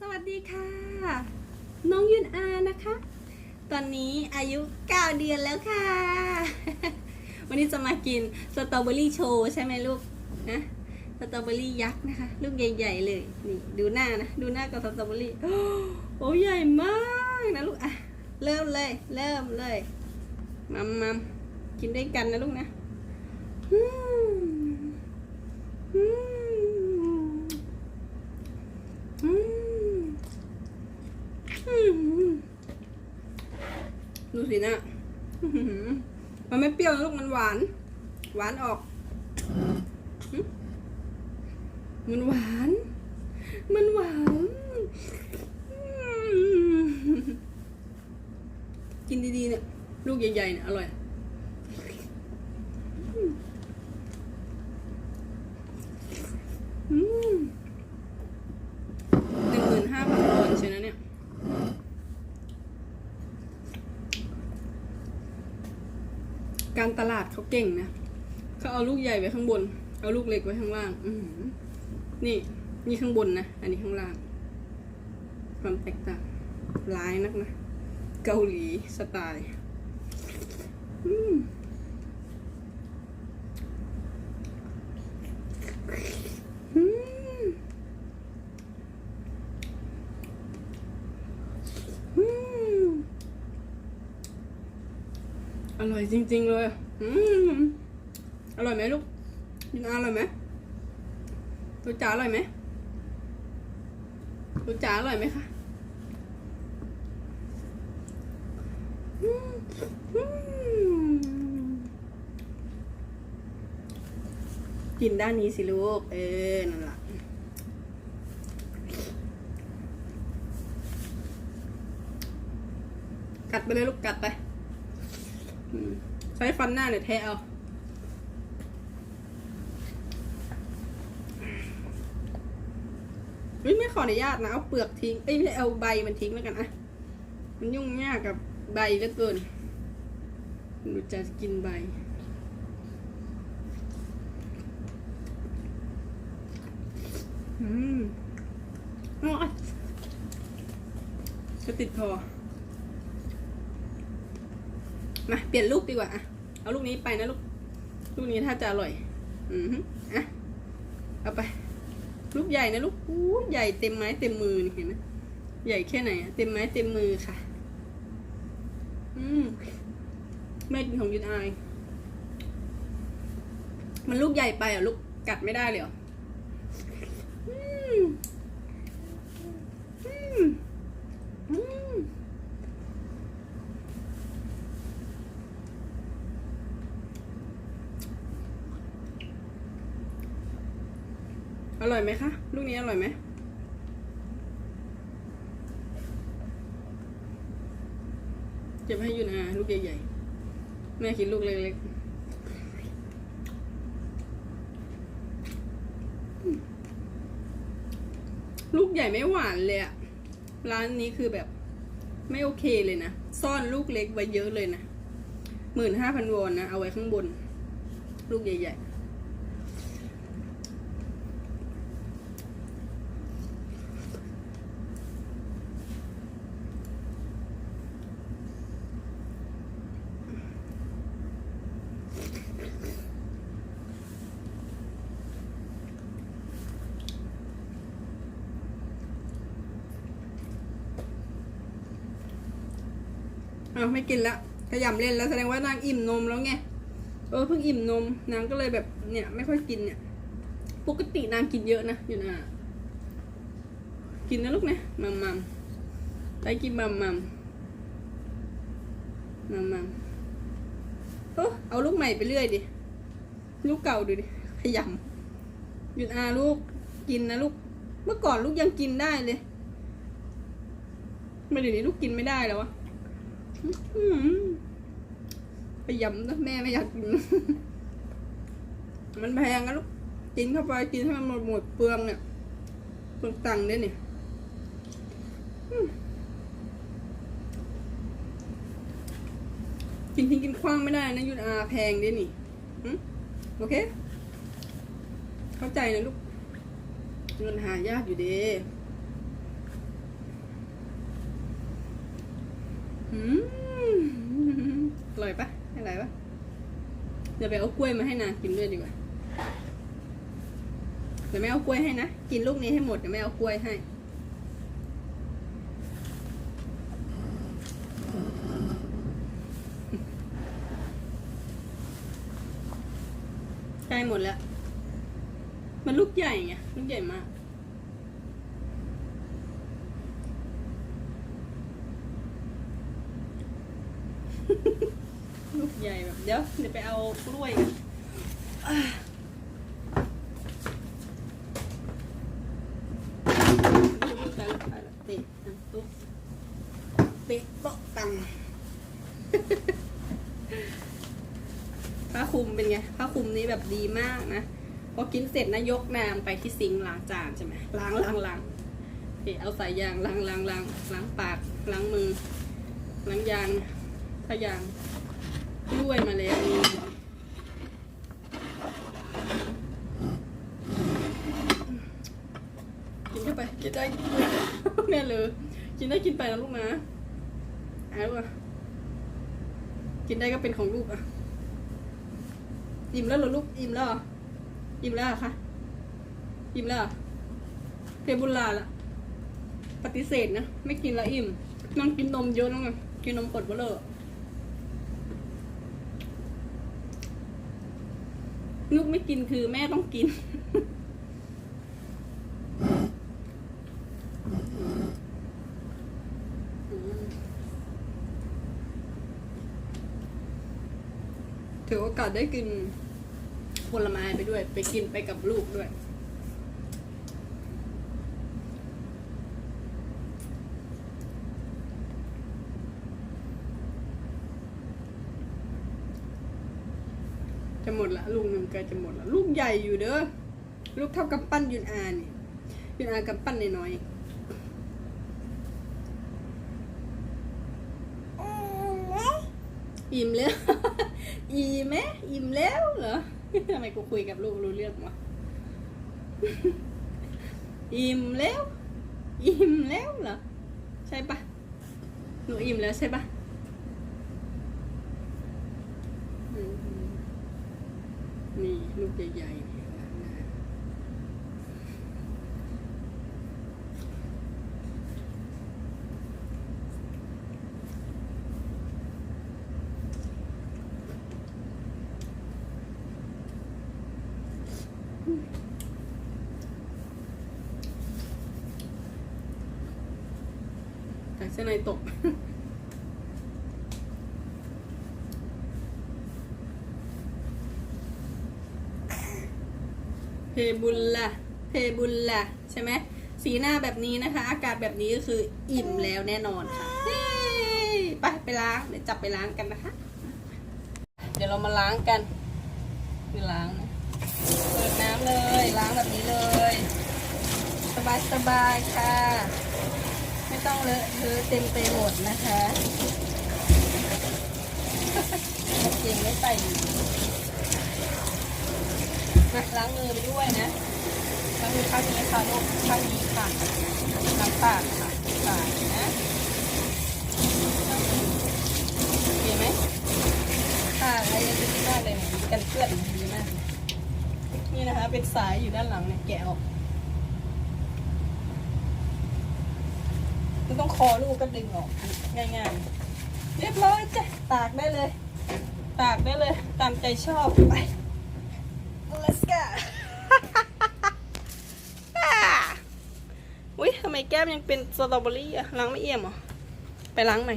สวัสดีค่ะ น้องยุนอานะคะ ตอนนี้อายุ 9 เดือนแล้วค่ะ วันนี้จะมากินสตรอเบอรี่โชว์ใช่ไหมลูกนะสตรอเบอรี่ยักษ์นะคะ ลูกใหญ่ ๆ เลยนี่ดูหน้านะดูหน้ากับสตรอเบอรี่โอ้ใหญ่มากนะลูกอะเริ่มเลย เริ่มเลยมัมมัมกินด้วยกันนะลูกนะอืมอืม อืมอืม ดูสินะมันไม่เปรี้ยวนะลูกมันหวาน หวานออก มันหวาน มันหวานกินดีๆเนี่ย ลูกใหญ่ๆเนี่ยอร่อย อืม หนึ่งหมื่นห้าพันคนใช่นะเนี่ย การตลาดเขาเก่งนะเขาเอาลูกใหญ่ไว้ข้างบน เอาลูกเล็กไว้ข้างล่าง อืนี่นี่ข้างบนนะ อันนี้ข้างล่าง ความแตกต่างร้ายนักนะ เกาหลีสไตล์ อืม อืม อืมอ ร่อยจริง ๆ เลย อืมอร่อยไหมลูกยินอาอร่อยไหมตัวจ๋าอร่อยไหมตัวจ๋าอร่อยไหมคะกินด้านนี้สิลูก เออ นั่นแหละกัดไปเลยลูกกัดไป ใช้ฟันหน้าเนี่ยแทะเอาเฮ้ยไม่ขออนุญาตนะ เอาเปลือกทิ้งเอ้ยไม่ใช่เอาใบมันทิ้งแล้วกันอะมันยุ่งยากกับใบเหลือเกินหนูจะกินใบอืมอร่อยจะติดคอ มาเปลี่ยนลูกดีกว่าอะเอาลูกนี้ไปนะลูกลูกนี้ถ้าจะอร่อย อืออะเอาไป ลูกใหญ่นะลูกอู้ใหญ่เต็มไม้เต็มมือนี่เห็นไหมใหญ่แค่ไหนอะเต็มไม้เต็มมือค่ะ อืมแม่กินของยุนอาย มันลูกใหญ่ไปหรอะลูกกัดไม่ได้เลยเหรออืมอืมอืม อร่อยไหมคะ ลูกนี้อร่อยไหมเก็บให้ยูนะลูกใหญ่ๆ แม่กินลูกเล็กๆลูกใหญ่ไม่หวานเลยอะร้านนี้คือแบบไม่โอเคเลยนะ ซ่อนลูกเล็กไว้เยอะเลยนะหมื่นห้าพันวอนนะ เอาไว้ข้างบน ลูกใหญ่ๆ อ้าวไม่กินละขยำเล่นแล้วแสดงว่านางอิ่มนมแล้วไงเออเพิ่งอิ่มนมนางก็เลยแบบเนี่ยไม่ค่อยกินเนี่ยปกตินางกินเยอะนะอยู่นะกินนะลูกนะมัมมัมได้กินมัมมัมมัมมัมเออเอาลูกใหม่ไปเรื่อยดิลูกเก่าดูดิขยำหยุดอาลูกกินนะลูก เมื่อก่อนลูกยังกินได้เลยมาเดี๋ยวนี้ลูกกินไม่ได้แล้ววะ ไปยำนะแม่ไม่อยากกิน มันแพงนะลูก กินเข้าไปกินให้มันหมดหมดเปลืองเนี่ยเปลืองตังค์ด้วยเนี่ยกินทิ้งกินคว้างไม่ได้นะยุนอาแพงด้วยนี่โอเค เข้าใจนะลูกเงินหายากอยู่เด้ อร่อยปะอร่อยปะเดี๋ยวไปเอากล้วยมาให้นางกินด้วยดีกว่า เดี๋ยวแม่เอากล้วยให้นะ กินลูกนี้ให้หมดเดี๋ยวแม่เอากล้วยให้ใกล้หมดแล้ว มันลูกใหญ่ไง ลูกใหญ่มาก ใหญ่แบบเดี๋ยวเดี๋ยวไปเอากล้วยกันอะลูกไปลูกไปแล้วเตะอะตุ๊บเตะโต๊ะตังผ้าคลุมเป็นไงผ้าคลุมนี้แบบดีมากนะพอกินเสร็จนะยกนางไปที่ซิงค์ล้างจานใช่ไหมล้างล้างล้างเอะเอาสายยางล้างล้างล้างล้างปากล้างมือล้างยางถ้ายาง ด้วยมาแล้วกินเข้าไปกินได้แม่เลยกินได้กินไปนะลูกนะเอาลูกอะกินได้ก็เป็นของลูกอะอิ่มแล้วเหรอลูกอิ่มแล้วอิ่มแล้วเหรอคะอิ่มแล้วเหรอเพบุลลาละปฏิเสธนะ ไม่กินละอิ่มนั่งกินนมเยอะนั่งกินนมกดเบลอ ลูกไม่กินคือแม่ต้องกิน ถือโอกาสได้กินผลไม้ไปด้วย ไปกินไปกับลูกด้วย หมดละลูกหนึ่งใกล้จะหมดละลูกใหญ่อยู่เด้อลูกเท่ากับปั้นยุนอานี่ยุนอากับปั้นน้อยๆอิ่มแล้วอิ่มไหมอิ่มแล้วเหรอทำไมกูคุยกับลูกรู้เรื่องวะอิ่มแล้ว อิ่มแล้วเหรอใช่ปะหนูอิ่มแล้วใช่ปะอืมนี่ ลูกใหญ่ๆเนี่ยล้างหน้าแต่เส้นในตก เพบุลละเพบุลละใช่ไหมสีหน้าแบบนี้นะคะ อากาศแบบนี้ก็คืออิ่มแล้วแน่นอนค่ะไปไปล้างเดี๋ยวจับไปล้างกันนะคะ เดี๋ยวเรามาล้างกัน คือล้างนะเปิดน้ำเลยล้างแบบนี้เลย สบายสบายค่ะ ไม่ต้องเลอะเทอะเต็มไปหมดนะคะเก่งไม่ใส่ มาล้างมือไปด้วยนะล้างมือข้างนี้ค่ะลูกข้างนี้ค่ะล้างปากค่ะปากนะโอเคไหมค่ะอะไรยังดีมากเลยเหมือนกันเพื่อนดีมากนี่นะคะ เป็นสายอยู่ด้านหลังเนี่ยแกะออกไม่ต้องคอลูกก็ดึงออกง่ายๆ เรียบร้อยจ้ะตากได้เลย ตากได้เลย ตามใจชอบไป let's go อุ้ยทำไมแก้มยังเป็นสตรอเบอรี่อะล้างไม่เอี่ยมหรอ ไปล้างใหม่